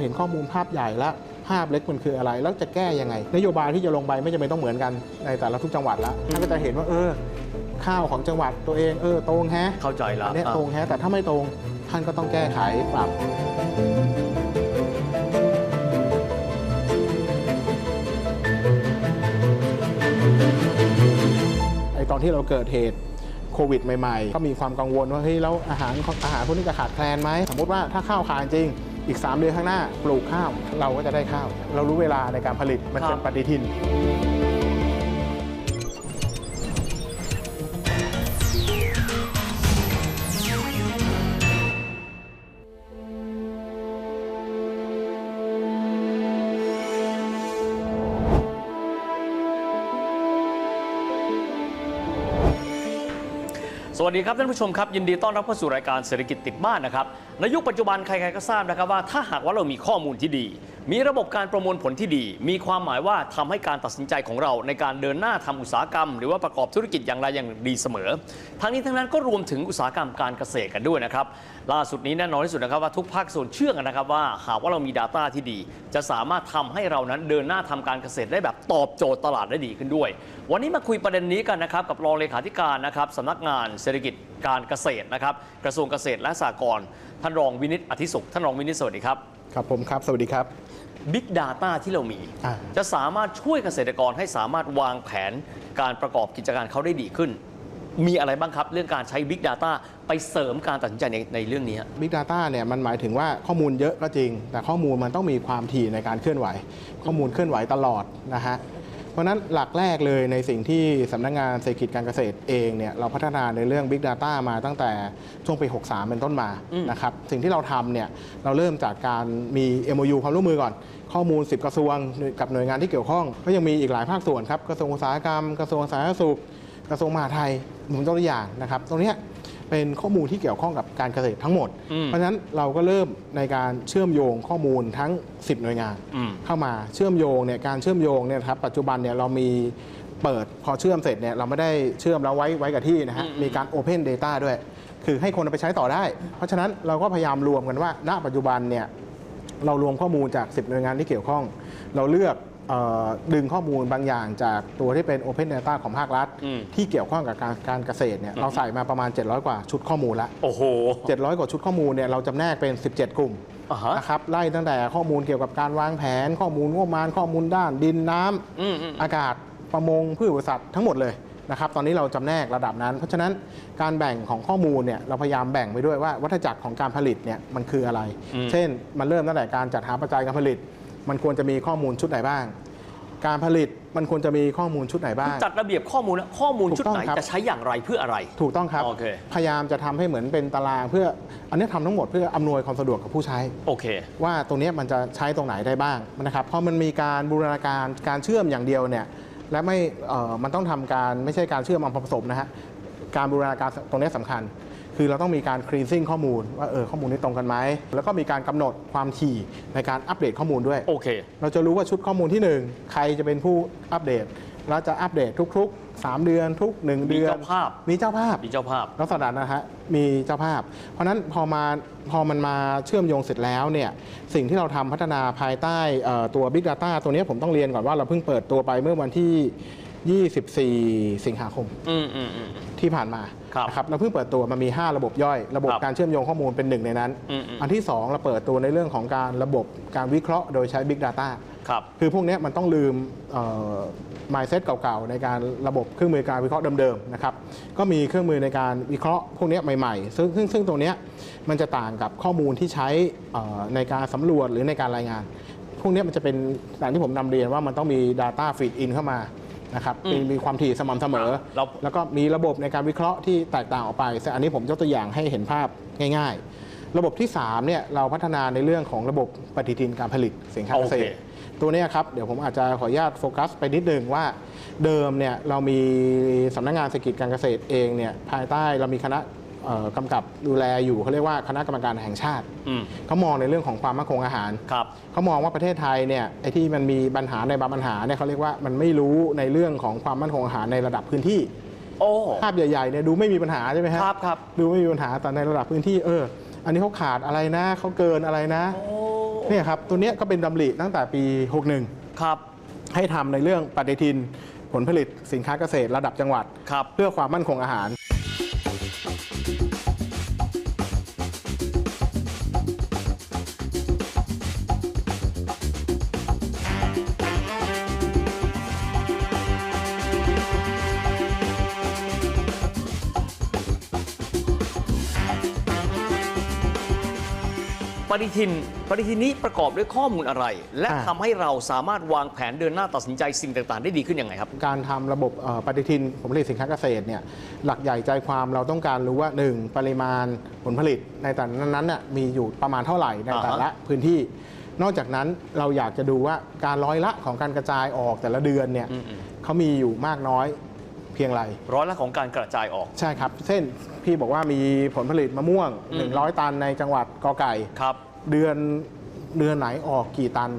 เห็นข้อมูลภาพใหญ่แล้วภาพเล็กมันคืออะไร แล้วจะแก้ยังไง นโยบายที่จะลงไปไม่จำเป็นต้องเหมือนกันในแต่ละทุกจังหวัดละท่านก็จะเห็นว่าเออ ข้าวของจังหวัดตัวเองเออตรงแฮะเข้าใจแล้วอันเนี้ยอะตรงแฮะแต่ถ้าไม่ตรงท่านก็ต้องแก้ไขปรับไอตอนที่เราเกิดเหตุโควิดใหม่ ๆ ก็มีความกังวลว่าเฮ้ยแล้วอาหารอาหารพวกนี้จะขาดแคลนไหมสมมติว่าถ้าข้าวขาดจริง อีก 3 เดือนข้างหน้าปลูกข้าว เราก็จะได้ข้าว เรารู้เวลาในการผลิตมันเป็นปฏิทิน สวัสดีครับท่านผู้ชมครับ ยินดีต้อนรับเข้าสู่รายการเศรษฐกิจติดบ้านนะครับในยุคปัจจุบันใครๆก็ทราบนะครับว่าถ้าหากว่าเรามีข้อมูลที่ดี มีระบบการประมวลผลที่ดี มีความหมายว่าทำให้การตัดสินใจของเราในการเดินหน้าทำอุตสาหกรรม หรือว่าประกอบธุรกิจอย่างไรอย่างดีเสมอ ทั้งนี้ทั้งนั้นก็รวมถึงอุตสาหกรรมการเกษตรกันด้วยนะครับ ล่าสุดนี้แน่นอนที่สุดนะครับว่าทุกภาคส่วนเชื่อกันนะครับว่าหากว่าเรามี Data ที่ดี จะสามารถทำให้เรานั้นเดินหน้าทำการเกษตรได้แบบตอบโจทย์ตลาดได้ดีขึ้นด้วย วันนี้มาคุยประเด็นนี้กันนะครับกับรองเลขาธิการนะครับสำนักงานเศรษฐกิจการเกษตรนะครับกระทรวงเกษตรและสหกรณ์ท่านรองวินิตอธิสุขท่านรองวินิตสวัสดีครับ ครับผมครับ สวัสดีครับ Big Data ที่เรามี อ่า จะสามารถช่วยเกษตรกรให้สามารถวางแผนการประกอบกิจการเขาได้ดีขึ้น มีอะไรบ้างครับ เรื่องการใช้ Big Data ไปเสริมการตัดสินใจในในเรื่องนี้ฮะ Big Data เนี่ยมันหมายถึงว่าข้อมูลเยอะก็จริง แต่ข้อมูลมันต้องมีความถี่ในการเคลื่อนไหว ข้อมูลเคลื่อนไหวตลอดนะฮะ เพราะฉะนั้นหลักแรกเลยในสิ่งที่สำนักงานเศรษฐกิจการเกษตรเองเนี่ยเราพัฒนาในเรื่อง Big Data มาตั้งแต่ช่วงปี 63 เป็นต้นมาอืมนะครับสิ่งที่เราทำเนี่ยเราเริ่มจากการมี MOU ความร่วมมือก่อน ข้อมูล 10 กระทรวงกับหน่วยงานที่เกี่ยวข้อง ก็ยังมีอีกหลายภาคส่วนครับกระทรวงอุตสาหกรรม กระทรวงสาธารณสุข กระทรวงมหาดไทยผมยกตัวอย่างนะครับตรงเนี้ย เป็นข้อมูลที่เกี่ยวข้องกับการเกษตรทั้งหมดอืมเพราะฉะนั้นเราก็เริ่มในการเชื่อมโยงข้อมูลทั้ง 10 หน่วยงานอืมเข้ามาเชื่อมโยงเนี่ยการเชื่อมโยงเนี่ยนะครับปัจจุบันเนี่ยเรามีเปิดพอเชื่อมเสร็จเนี่ยเราไม่ได้เชื่อมแล้วไว้ไว้กับที่นะฮะอืมมีการ Open Data ด้วย คือให้คนเอาไปใช้ต่อได้ เพราะฉะนั้นเราก็พยายามรวมกันว่า ณปัจจุบันเนี่ยเรารวมข้อมูลจาก 10 หน่วยงานที่เกี่ยวข้อง เราเลือกเออ ดึงข้อมูลบางอย่างจากตัวที่เป็น Open Data ของภาครัฐอืมที่เกี่ยวข้องกับการการเกษตรเนี่ยเราใส่มาประมาณ 700 กว่าชุดข้อมูลละโอ้โห700 กว่าชุดข้อมูลเนี่ยเราจำแนกเป็น 17 กลุ่มอ่าฮะนะครับไล่ตั้งแต่ข้อมูลเกี่ยวกับการวางแผน ข้อมูลงบประมาณข้อมูลด้านดินน้ำอืมอืมอากาศประมงพืชบริษัททั้งหมดเลยนะครับตอนนี้เราจำแนกระดับนั้น เพราะฉะนั้นการแบ่งของข้อมูลเนี่ยเราพยายามแบ่งไปด้วยว่าวัฏจักรของการผลิตเนี่ยมันคืออะไรอืมเช่นมันเริ่มตั้งแต่การจัดหาปัจจัยการผลิต มันควรจะมีข้อมูลชุดไหนบ้าง การผลิตมันควรจะมีข้อมูลชุดไหนบ้าง จัดระเบียบข้อมูลนะข้อมูลชุดไหนถูกต้องครับจะใช้อย่างไรเพื่ออะไร ถูกต้องครับโอเคพยายามจะทำให้เหมือนเป็นตารางเพื่ออันนี้ทำทั้งหมดเพื่ออำนวยความสะดวกกับผู้ใช้โอเค ว่าตรงเนี้ยมันจะใช้ตรงไหนได้บ้างนะครับเพราะมันมีการบูรณาการการเชื่อมอย่างเดียวเนี่ยและไม่เอ่อมันต้องทำการไม่ใช่การเชื่อมเอาผสมนะฮะการบูรณาการตรงเนี้ยสำคัญ คือเราต้องมีการ cleansing ข้อมูลว่าเออข้อมูลนี้ตรงกันไหม แล้วก็มีการกำหนดความถี่ในการอัปเดตข้อมูลด้วย โอเค เราจะรู้ว่าชุดข้อมูลที่ 1 ใครจะเป็นผู้อัปเดตแล้วจะอัปเดตทุกๆ 3 เดือนทุก 1 มีเดือน เจ้าภาพ มีเจ้าภาพ มีเจ้าภาพ ลักษณะนะฮะมีเจ้าภาพ เพราะฉะนั้นพอมาพอมันมาเชื่อมโยงเสร็จแล้วเนี่ยสิ่งที่เราทำพัฒนาภายใต้เอ่อตัว Big Data ตัวเนี้ยผมต้องเรียนก่อนว่าเราเพิ่งเปิดตัวไปเมื่อวันที่ 24 สิงหาคมอืมอืมอืมที่ผ่านมา ครับนะครับเราเพิ่งเปิดตัวมันมี 5 ระบบย่อย ระบบครับการเชื่อมโยงข้อมูลเป็นหนึ่งในนั้น อืมอืม อันที่ 2 เราเปิดตัวในเรื่องของการระบบการวิเคราะห์โดยใช้ Big Data ครับ คือพวกเนี้ยมันต้องลืมเอ่อ mindset เก่าๆ ในการระบบเครื่องมือการวิเคราะห์เดิมๆนะครับก็มีเครื่องมือในการวิเคราะห์พวกเนี้ยใหม่ๆ ซึ่งซึ่งซึ่งตรงเนี้ยมันจะต่างกับข้อมูลที่ใช้เอ่อในการสำรวจหรือในการรายงาน พวกเนี้ยมันจะเป็นอย่างที่ผมนำเรียนว่ามันต้องมี Data feed in เข้ามา นะครับอืมมีมีความถี่สม่ำเสมอ เรา แล้วก็มีระบบในการวิเคราะห์ที่แตกต่างออกไปซึ่งอันนี้ผมยกตัวอย่างให้เห็นภาพง่าย ๆ ระบบที่3เนี่ยเราพัฒนาในเรื่องของระบบปฏิทินการผลิตสินค้าเกษตร โอเค ตัวเนี้ยครับเดี๋ยวผมอาจจะขออนุญาตโฟกัสไปนิดนึงว่าเดิมเนี่ยเรามีสำนักงานเศรษฐกิจการเกษตรเองเนี่ยภายใต้เรามีคณะเอ่อ กำกับดูแลอยู่เขาเรียกว่าคณะกรรมการแห่งชาติอืมเขามองในเรื่องของความมั่นคงอาหารครับเขามองว่าประเทศไทยเนี่ยไอ้ที่มันมีปัญหาในบางปัญหาเนี่ยเขาเรียกว่ามันไม่รู้ในเรื่องของความมั่นคงอาหารในระดับพื้นที่โอ้ภาพใหญ่ๆเนี่ยดูไม่มีปัญหาใช่ไหมฮะครับครับดูไม่มีปัญหาแต่ในระดับพื้นที่เออ อันนี้เขาขาดอะไรนะเขาเกินอะไรนะโอ้โอเนี่ยครับตัวเนี้ยก็เป็นดำริตั้งแต่ปี 61 ครับ ให้ทำในเรื่องปฏิทินผลผลิตสินค้าเกษตรระดับจังหวัดครับเพื่อความมั่นคงอาหาร ปฏิทิน ปฏิทินนี้ประกอบด้วยข้อมูลอะไร และอ่าทำให้เราสามารถวางแผนเดินหน้าตัดสินใจสิ่งต่างๆ ได้ดีขึ้นยังไงครับ การทำระบบเอ่อปฏิทินผลผลิตสินค้าเกษตรเนี่ยหลักใหญ่ใจความเราต้องการรู้ว่า 1. ปริมาณผลผลิตในแต่นั้นๆน่ะมีอยู่ประมาณเท่าไหร่ในอ่าฮะแต่ละพื้นที่ นอกจากนั้นเราอยากจะดูว่าการร้อยละของการกระจายออกแต่ละเดือนเนี่ยอืมเขามีอยู่มากน้อยเพียงไรร้อยละของการกระจายออก ใช่ครับ เช่นพี่บอกว่ามีผลผลิตมะม่วง อืม 100 ตันในจังหวัดกอไก่ ครับ เดือนเดือนไหนออกกี่ตัน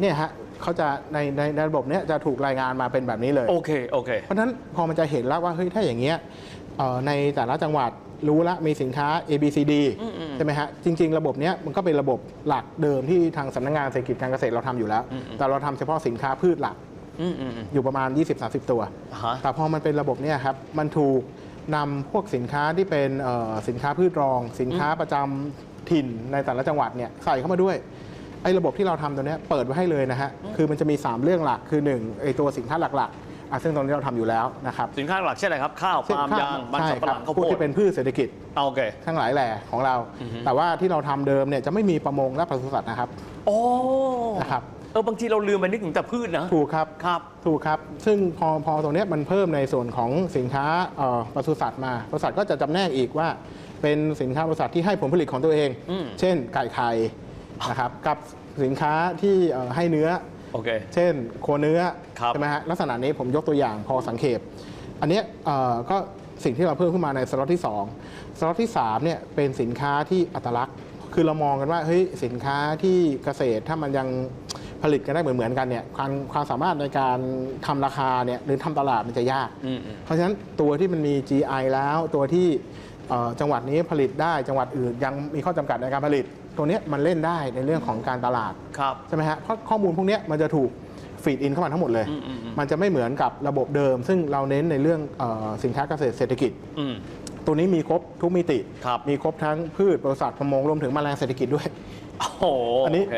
เนี่ยฮะเขาจะในในในระบบเนี้ยจะถูกรายงานมาเป็นแบบนี้เลย โอเค โอเค เพราะฉะนั้นพอมันจะเห็นแล้วว่าเฮ้ยถ้าอย่างเงี้ยเอ่อในแต่ละจังหวัดรู้ละมีสินค้า A B C D อืมอืมใช่ไหมฮะ จริง ๆ ระบบเนี้ยมันก็เป็นระบบหลักเดิมที่ทางสำนักงานเศรษฐกิจการเกษตรเราทำอยู่แล้วอืมอืมแต่เราทำเฉพาะสินค้าพืชหลัก อืมอืมอืมอยู่ประมาณ 20-30 ตัวอ่าฮะแต่พอมันเป็นระบบเนี่ยครับมันถูกนำพวกสินค้าที่เป็นเอ่อสินค้าพืชรอง สินค้าประจำถิ่นในแต่ละจังหวัดเนี่ยใส่เข้ามาด้วยไอ้ระบบที่เราทำตัวเนี้ยเปิดไว้ให้เลยนะฮะคือมันจะมี 3 เรื่องหลักคือ1ไอ้ตัวสินค้าหลักๆอะซึ่งตอนนี้เราทำอยู่แล้วนะครับสินค้าหลักเช่นอะไรครับ ข้าวเช่นปาล์มข้วยางมันใช่สำปะคหรัลังข้าวพวกโพดที่เป็นพืชเศรษฐกิจเอาโอเคทั้งหลายแหล่ของเราอือฮึแต่ว่าที่เราทำเดิมเนี่ยจะไม่มีประมงและปศุสัตว์นะครับโอ้นะครับ เออบางทีเราลืมไปนึกถึงแต่พืชนะ ถูกครับครับถูกครับ ซึ่งพอพอตรงเนี้ยมันเพิ่มในส่วนของสินค้าเอ่อปศุสัตว์มาปศุสัตว์ก็จะจำแนกอีกว่า เป็นสินค้าปศุสัตว์ที่ให้ผลผลิตของตัวเองอืมเช่นไก่ไข่นะครับกับสินค้าที่เอ่อให้เนื้อโอเคเช่นโคเนื้อครับใช่ไหมฮะลักษณะนี้ผมยกตัวอย่างพอสังเขปอันเนี้ยเอ่อก็สิ่งที่เราเพิ่มขึ้นมาในสล็อตที่ 2 สล็อตที่3เนี่ยเป็นสินค้าที่อัตลักษณ์ คือเรามองกันว่าเฮ้ยสินค้าที่เกษตรถ้ามันยัง ผลิตกันได้เหมือนเหมือนๆกันเนี่ยความความสามารถในการทำราคาเนี่ยหรือทำตลาดมันจะยากอืมอืมเพราะฉะนั้นตัวที่มันมี GI แล้วตัวที่เอ่อจังหวัดนี้ผลิตได้จังหวัดอื่นยังมีข้อจำกัดในการผลิต ตัวเนี้ยมันเล่นได้ในเรื่องของการตลาดครับใช่ไหมฮะเพราะข้อมูลพวกเนี้ยมันจะถูกฟีดอินเข้ามาทั้งหมดเลยอืมอืมอืมมันจะไม่เหมือนกับระบบเดิม ซึ่งเราเน้นในเรื่องเออสินค้าเกษตรเศรษฐกิจอืมตัวนี้มีครบทุกมิติครับมีครบทั้งพืชบริษัทประมงรวมถึงแมลงเศรษฐกิจด้วย โอ้โห อันนี้โเ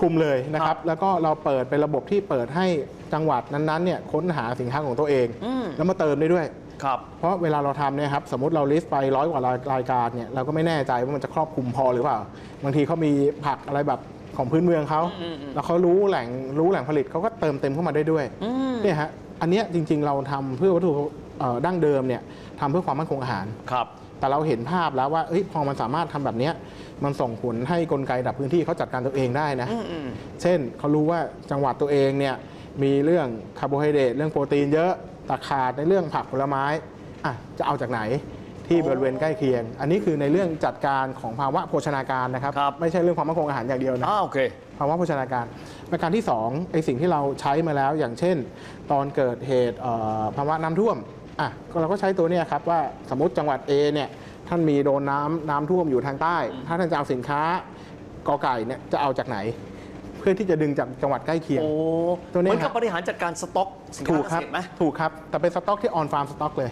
คคุมเลยนะคครัรับบแล้วก็เราเปิดเป็นระบบที่เปิดให้จังหวัดนั้นๆเนี่ยค้นหาสินค้าของตัวเอง อืม แล้วมาเติมได้ด้วย ครับ เพราะเวลาเราทำเนี่ยครับสมมติเราลิสต์ไปร้อยกว่ารายรายการเนี่ยเราก็ไม่แน่ใจว่ามันจะครอบคลุมพอหรือเปล่า บางทีเขามีผักอะไรแบบของพื้นเมืองเขาอืมอืม แล้วเขารู้แหล่งรู้แหล่งผลิตเขาก็เติมเต็มเข้ามาได้ด้วยอืมเนี่ยฮะอันเนี้ยจริงๆเราทำเพื่อวัตถุเอ่อดั้งเดิมเนี่ยทำเพื่อความมั่นคงอาหาร ครับ แต่เราเห็นภาพแล้วว่าเอ้ยพอมันสามารถทำแบบเนี้ยมันส่งผลให้กลไกดับพื้นที่เขาจัดการตัวเองได้นะอืมอืมเช่นเขารู้ว่าจังหวัดตัวเองเนี่ยมีเรื่องคาร์โบไฮเดรตเรื่องโปรตีนเยอะแต่ขาดในเรื่องผักผลไม้อะจะเอาจากไหนที่บริเวณใกล้เคียง อันนี้คือในเรื่องจัดการของภาวะโภชนาการนะครับครับไม่ใช่เรื่องความมั่นคงอาหารอย่างเดียวนะอ้าวโอเคภาวะโภชนาการประการที่2ไอสิ่งที่เราใช้มาแล้วอย่างเช่น ตอนเกิดเหตุเอ่อภาวะน้ำท่วม อะก็เราก็ใช้ตัวเนี้ครับว่าสมมติจังหวัด A เนี่ยท่านมีโดนน้ำน้ำท่วมอยู่ทางใต้ ถ้าท่านจะเอาสินค้ากอไก่เนี่ยจะเอาจากไหน เพื่อที่จะดึงจากจังหวัดใกล้เคียง โอ้ตัวนี้เหมือนครักับบบริหารจัดการสต็อกสินถูค้ากเกครับษตรไหม ถูกครับ แต่เป็นสต็อกที่ออนฟาร์มสต็อกเลย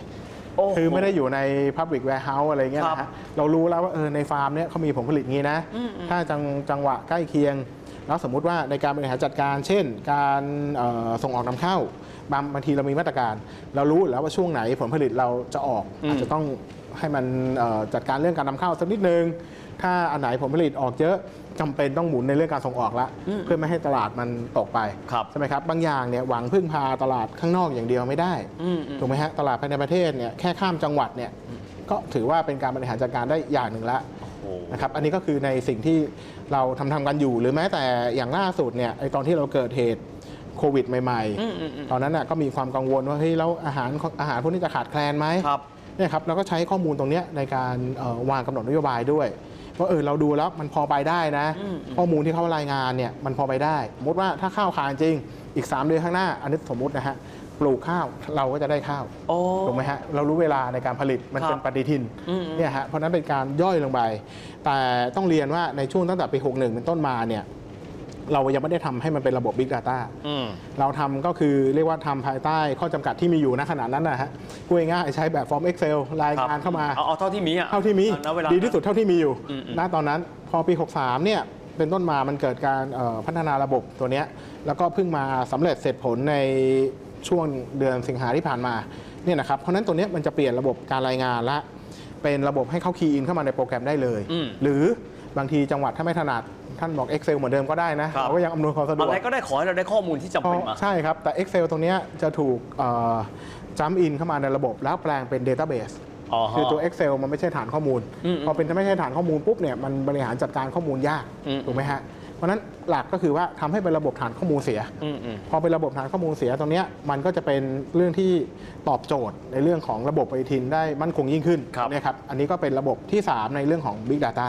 โอ้โหคือไม่ได้อยู่ใน Public Warehouse อะไรเงี้ยครับนะฮะเรารู้แล้วว่าเออในฟาร์มเนี่ยเขามีผลผลิตงี้นะอืมอืมถ้าจังจังหวะใกล้เคียง แล้วสมมุติว่าในการบริหารจัดการ เช่น การเอ่อส่งออกนำเข้า บางบางทีเรามีมาตรการ เรารู้อยู่แล้วว่าช่วงไหนผลผลิตเราจะออกอืมอาจจะต้องให้มันเอ่อจัดการเรื่องการนำเข้าสักนิดนึง ถ้าอันไหนผลผลิตออกเยอะจำเป็นต้องหมุนในเรื่องการส่งออกละเพื่อไม่ให้ตลาดมันตกไปครับใช่ไหมครับบางอย่างเนี่ยหวังพึ่งพาตลาดข้างนอกอย่างเดียวไม่ได้อืมอืมถูกไหมฮะตลาดภายในประเทศเนี่ยแค่ข้ามจังหวัดเนี่ยก็ถือว่าเป็นการบริหารจัดการได้อย่างหนึ่งละโอ้นะครับอันนี้ก็คือในสิ่งที่เราทำทำกันอยู่ หรือแม้แต่อย่างล่าสุดเนี่ยไอตอนที่เราเกิดเหตุ โควิดใหม่อืมอืมอืมๆตอนนั้นน่ะก็มีความกังวลว่าเฮ้ยแล้วอาหารอาหารพวกนี้จะขาดแคลนไหมครับเนี่ยครับเราก็ใช้ข้อมูลตรงเนี้ยในการเอ่อวางกำหนดนโยบายด้วยว่าเออเราดูแล้วมันพอไปได้นะอืมอืมข้อมูลที่เขารายงานเนี่ยมันพอไปได้ สมมติว่าถ้าข้าวขาดจริงอีก 3 เดือนข้างหน้า อันนี้สมมตินะฮะปลูกข้าวเราก็จะได้ข้าวโอ้ถูกไหมฮะเรารู้เวลาในการผลิตมันครับเป็นปฏิทินอืมเนี่ยฮะเพราะฉะนั้นเป็นการย่อยลงไป แต่ต้องเรียนว่าในช่วงตั้งแต่ปี 61 เป็นต้นมาเนี่ย เรายังไม่ได้ทำให้มันเป็นระบบ Big Data อืมเราทำก็คือเรียกว่าทำภายใต้ข้อจำกัดที่มีอยู่ณขณะนั้นนะฮะพูดง่ายๆใช้แบบฟอร์ม Excel รายครับงานเข้ามาเอาเอาเท่าที่มีอะเท่าที่มีณเวลาดีที่สุดเท่าที่มีอยู่อืมอืมณตอนนั้น พอปี 63 เนี่ยเป็นต้นมามันเกิดการเอ่อพัฒนาระบบตัวเนี้ยแล้วก็เพิ่งมาสำเร็จเสร็จผลในช่วงเดือนสิงหาที่ผ่านมาเนี่ยนะครับเพราะฉะนั้นตัวเนี้ยมันจะเปลี่ยนระบบการรายงานละเป็นระบบให้เข้าคีย์อินเข้ามาในโปรแกรมได้เลยอืมหรือ บางทีจังหวัดถ้าไม่ถนัดท่านบอก Excel เหมือนเดิมก็ได้นะ ครับ เราก็ยังอำนวยความสะดวกอะไรก็ได้ขอให้เราได้ข้อมูลที่จำเป็นมาใช่ครับ แต่ Excel ตรงเนี้ยจะถูกจัมอินเข้ามาในระบบ แล้วแปลงเป็น Database อ๋อฮะคือตัว Excel มันไม่ใช่ฐานข้อมูล อืมพอเป็นไม่ใช่ฐานข้อมูลปุ๊บเนี่ยมันบริหารจัดการข้อมูลยากอืม ถูกไหมฮะเพราะฉะนั้นหลักก็คือว่าทำให้เป็นระบบฐานข้อมูลเสีย อืมอืม พอเป็นระบบฐานข้อมูลเสียตรงเนี้ยมันก็จะเป็นเรื่องที่ตอบโจทย์ในเรื่องของระบบปฏิทินได้มั่นคงยิ่งขึ้นครับ เนี่ยครับอันนี้ก็เป็นระบบที่ 3 ในเรื่องของ Big Data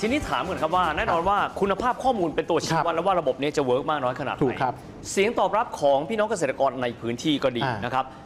ทีนี้ถามก่อนครับว่าแน่นอนว่าคุณภาพข้อมูลเป็นตัวชี้ครับวัดแล้วว่าระบบนี้จะเวิร์กมากน้อยขนาดไหนถูกครับเสียงตอบรับของพี่น้องเกษตรกรในพื้นที่ก็ดีอ่านนะครับอ่า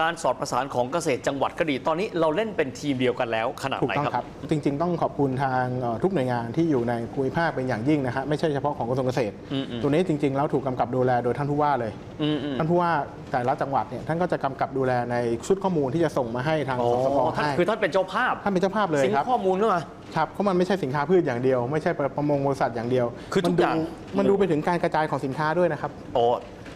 การสอดประสานของเกษตรจังหวัดก็ดี ตอนนี้เราเล่นเป็นทีมเดียวกันแล้วขนาดถูกไหนต้องครับครับ จริง ๆ ต้องขอบคุณทางเอ่อทุกหน่วยงานที่อยู่ในภูมิภาคเป็นอย่างยิ่งนะฮะไม่ใช่เฉพาะของกระทรวงเกษตรอืมอืมตัวนี้จริง ๆ แล้วถูกกำกับดูแลโดยท่านผู้ว่าเลยอืมอืมท่านผู้ว่าแต่ละจังหวัดเนี่ยท่านก็จะกำกับดูแลในชุดข้อมูลที่จะส่งมาให้ทางอ๋อสสกท่านให้คือท่านเป็นเจ้าภาพท่านเป็นเจ้าภาพเลยสิงครับข้อมูลเข้ามาครับเพราะมันไม่ใช่สินค้าพืชอย่างเดียว ไม่ใช่ประมงบริษัทอย่างเดียว คือทุกมันดูอย่างมันดูไปถึงการกระจายของสินค้าด้วยนะครับโอ้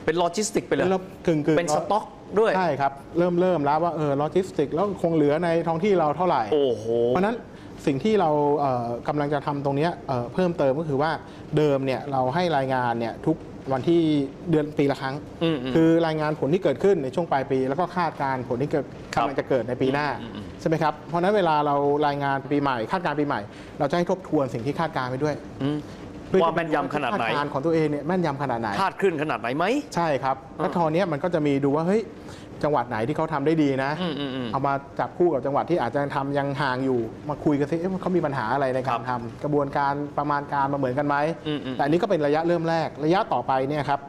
เป็นโลจิสติกไปเลยแล้วกึ่งๆเป็นสต็อก ด้วย ใช่ครับ เริ่มเริ่มแล้วว่าเออโลจิสติก แล้วคงเหลือในท้องที่เราเท่าไหร่ โอ้โห เพราะฉะนั้นสิ่งที่เราเอ่อกำลังจะทำตรงเนี้ยเอ่อเพิ่มเติมก็คือว่าเดิมเนี่ยเราให้รายงานเนี่ยทุกวันที่เดือนปีละครั้ง อืมอืมคือรายงานผลที่เกิดขึ้นในช่วงปลายปี แล้วก็คาดการณ์ผลที่เกิดครับ กำลังจะเกิดในปีหน้าอืมอืมใช่ไหมครับเพราะฉะนั้นเวลาเรารายงานปีใหม่ คาดการณ์ปีใหม่ เราจะให้ทบทวนสิ่งที่คาดการณ์ไปด้วย อืมเพื่อ ว่าจะแม่นยำขนาดไหนคาดการณ์ของตัวเองเนี่ยแม่นยำขนาดไหนคาดขึ้นขนาดไหนไหมใช่ครับแล้วทอเนี้ยมันก็จะมีดูว่าเฮ้ยจังหวัดไหนที่เขาทำได้ดีนะอืมอืมอืมเอามาจับคู่กับจังหวัดที่อาจจะทำยังห่างอยู่ มาคุยกันซิเอ๊ะเขามีปัญหาอะไรในการทำกระบวนการประมาณการมาเหมือนกันไหมอืมอืมแต่อันนี้ก็เป็นระยะเริ่มแรก ระยะต่อไปเนี่ยครับ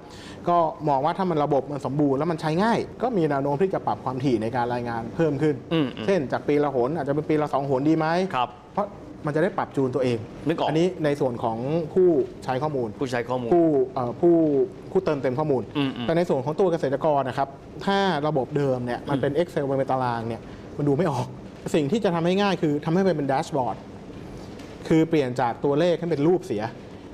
ก็มองว่าถ้ามันระบบมันสมบูรณ์แล้วมันใช้ง่าย ก็มีแนวโน้มที่จะปรับความถี่ในการรายงานเพิ่มขึ้นอืมอืมเช่นจากปีละหนอาจจะเป็นปีละสองหนดีไหมครับเพราะ มันจะได้ปรับจูนตัวเองนึกออกนนี้ในส่วนของผู้ใช้ข้อมูล ผู้ใช้ข้อมูล ผู้เอ่อผู้ผู้เติมเต็มข้อมูล อืมอืมแต่ในส่วนของตัวเกษตรกรนะครับ ถ้าระบบเดิมเนี่ยมันเป็น Excel มันเป็นตารางเนี่ยมันดูไม่ออก สิ่งที่จะทำให้ง่ายคือทำให้มันเป็นแดชบอร์ดคือเปลี่ยนจากตัวเลขให้เป็นรูปเสีย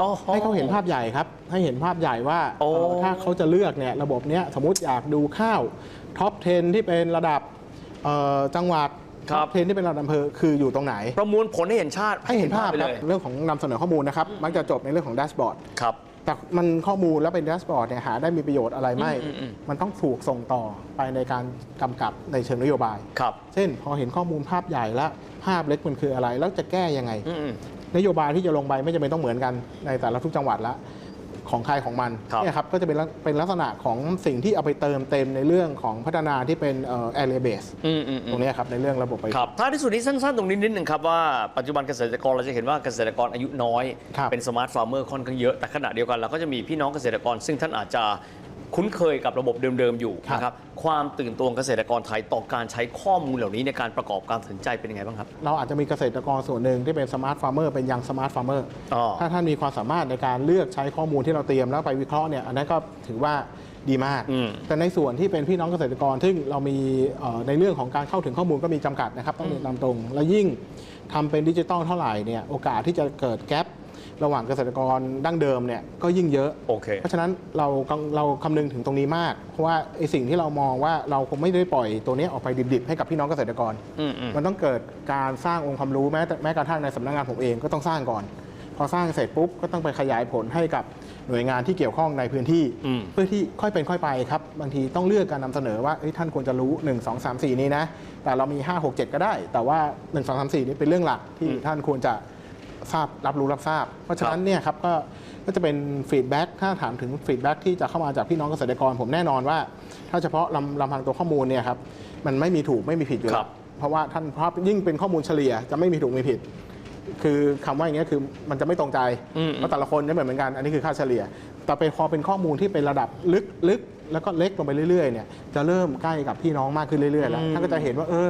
อ๋อ ให้เขาเห็นภาพใหญ่ครับ ให้เห็นภาพใหญ่ว่าโอ้ เอ่อถ้าเขาจะเลือกเนี่ยระบบเนี้ยสมมติอยากดูข้าวท็อป 10 ที่เป็นระดับเอ่อจังหวัด ท็อป10ที่เป็นระดับอำเภอคืออยู่ตรงไหน ประมวลผลให้เห็นชาติให้เห็นภาพไปคเลรับย เรื่องของนำเสนอข้อมูลนะครับมักจะจบในเรื่องของแดชบอร์ด ครับ แต่มันข้อมูลแล้วเป็นแดชบอร์ดเนี่ยหาได้มีประโยชน์อะไรไม่อืมอืมอืม มันต้องถูกส่งต่อไปในการกำกับในเชิงนโยบาย ครับเช่น พอเห็นข้อมูลภาพใหญ่แล้วภาพเล็กมันคืออะไร แล้วจะแก้ยังไง อืมอืมนโยบายที่จะลงไปไม่จำเป็นต้องเหมือนกันในแต่ละทุกจังหวัดละ ของใครของมันครับเนี่ยครับก็จะเป็นลักเป็นลักษณะของสิ่งที่เอาไปเติมเต็มในเรื่องของพัฒนาที่เป็นเอ่อ area base อืมอืมอืตรมงเนี้ยครับในเรื่องระบบไป ครับท้ายที่สุดนี้สั้นๆ ตรงนี้นิดหนึ่งครับว่าปัจจุบันเกษตรกรเราจะเห็นว่าเกษตรกรอายุน้อย ครับเป็นสมาร์ทฟาร์มเมอร์ค่อนข้างเยอะ แต่ขณะเดียวกันเราก็จะมีพี่น้องเกษตรกร ซึ่งท่านอาจจะ คุ้นเคยกับระบบเดิมๆอยู่ครับนะครับความตื่นตัวของเกษตรกรไทยต่อการใช้ข้อมูลเหล่านี้ในการประกอบการตัดสินใจเป็นยังไงบ้างครับ เราอาจจะมีเกษตรกรส่วนหนึ่งที่เป็นสมาร์ทฟาร์มเมอร์เป็นยังสมาร์ทฟาร์มเมอร์อ๋อถ้าท่านมีความสามารถในการเลือกใช้ข้อมูลที่เราเตรียมแล้วไปวิเคราะห์เนี่ยอันนั้นก็ถือว่าดีมากอืมแต่ในส่วนที่เป็นพี่น้องเกษตรกรซึ่งเรามีเอ่อในเรื่องของการเข้าถึงข้อมูลก็มีจำกัดนะครับต้องเรียนตามตรง และยิ่งทำเป็นดิจิตอลเท่าไหร่เนี่ยโอกาสที่จะเกิดแกล ระหว่างเกษตรกรดั้งเดิมเนี่ยก็ยิ่งเยอะ โอเค เพราะฉะนั้นเรากังเราคำนึงถึงตรงนี้มาก เพราะว่าไอสิ่งที่เรามองว่าเราคงไม่ได้ปล่อยตัวเนี้ยออกไปดิบๆ ให้กับพี่น้องเกษตรกร อืมอืม มันต้องเกิดการสร้างองค์ความรู้แม้แต่แม้กระทั่งในสำนักงานผมเองก็ต้องสร้างก่อน พอสร้างเสร็จปุ๊บก็ต้องไปขยายผลให้กับหน่วยงานที่เกี่ยวข้องในพื้นที่ อืม เพื่อที่ค่อยเป็นค่อยไปครับ บางทีต้องเลือกการนำเสนอว่าเอ้ยท่านควรจะรู้ 1 2 3 4 นี้นะ แต่เรามี 5 6 7 ก็ได้ แต่ว่า 1 2 3 4 นี้เป็นเรื่องหลักที่ท่านควรจะ ทราบรับรู้รับทราบ เพราะฉะนั้นเนี่ยครับก็ก็จะเป็นฟีดแบ็กถ้าถามถึงฟีดแบ็กที่จะเข้ามาจากพี่น้องเกษตรกร ผมแน่นอนว่า ถ้าเฉพาะลำลำพังตัวข้อมูลเนี่ยครับมันไม่มีถูกไม่มีผิดอยู่ครัแล้บวเพราะว่าท่านเพราะยิ่งเป็นข้อมูลเฉลี่ยจะไม่มีถูกมีผิด คือคำว่าอย่างเงี้ยคือมันจะไม่ตรงใจอืมเพราะแต่ละคนไม่เหมือนกันอันนี้คือค่าเฉลี่ย แต่ไปพอเป็นข้อมูลที่เป็นระดับลึกลึกแล้วก็เล็กลงไปเรื่อยๆเนี่ยจะเริ่มใกล้กับพี่น้องมากขึ้นเรื่อยๆแล้วท่านก็จะเห็นว่าเออ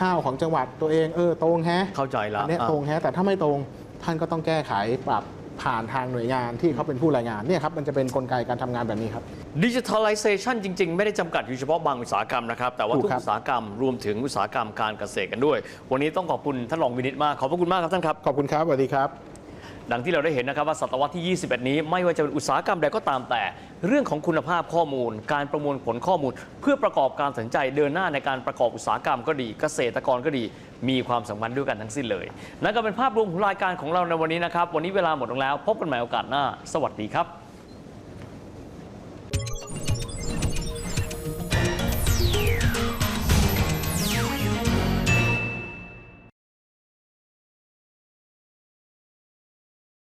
ข้าวของจังหวัดตัวเองเออตรงแฮะเข้าใจละอันเนี้ยอะ ตรงแฮะแต่ถ้าไม่ตรงท่านก็ต้องแก้ไขปรับผ่านทางหน่วยงานที่เขาเป็นผู้รายงานเนี่ยครับมันจะเป็นกลไกการทำงานแบบนี้ครับ ดิจิทัลไลเซชันจริง ๆ ไม่ได้จำกัดอยู่เฉพาะบางอุตสาหกรรมนะครับ แต่ว่าถูกทุกครับ อุตสาหกรรมรวมถึงอุตสาหกรรมการเกษตรกันด้วย วันนี้ต้องขอบคุณท่านรองวินิตมาก ขอบพระคุณมากครับท่านครับ ขอบคุณครับสวัสดีครับ ดังที่เราได้เห็นนะครับว่าศตวรรษที่ 21 นี้ ไม่ว่าจะเป็นอุตสาหกรรมใดก็ตามแต่ เรื่องของคุณภาพข้อมูล การประมวลผลข้อมูล เพื่อประกอบการตัดสินใจเดินหน้าในการประกอบอุตสาหกรรมก็ดี เกษตรกรก็ดี มีความสำคัญด้วยกันทั้งสิ้นเลยนั่นก็เป็นภาพรวมของรายการของเราในวันนี้นะครับวันนี้เวลาหมดลงแล้ว พบกันใหม่โอกาสหน้า สวัสดีครับ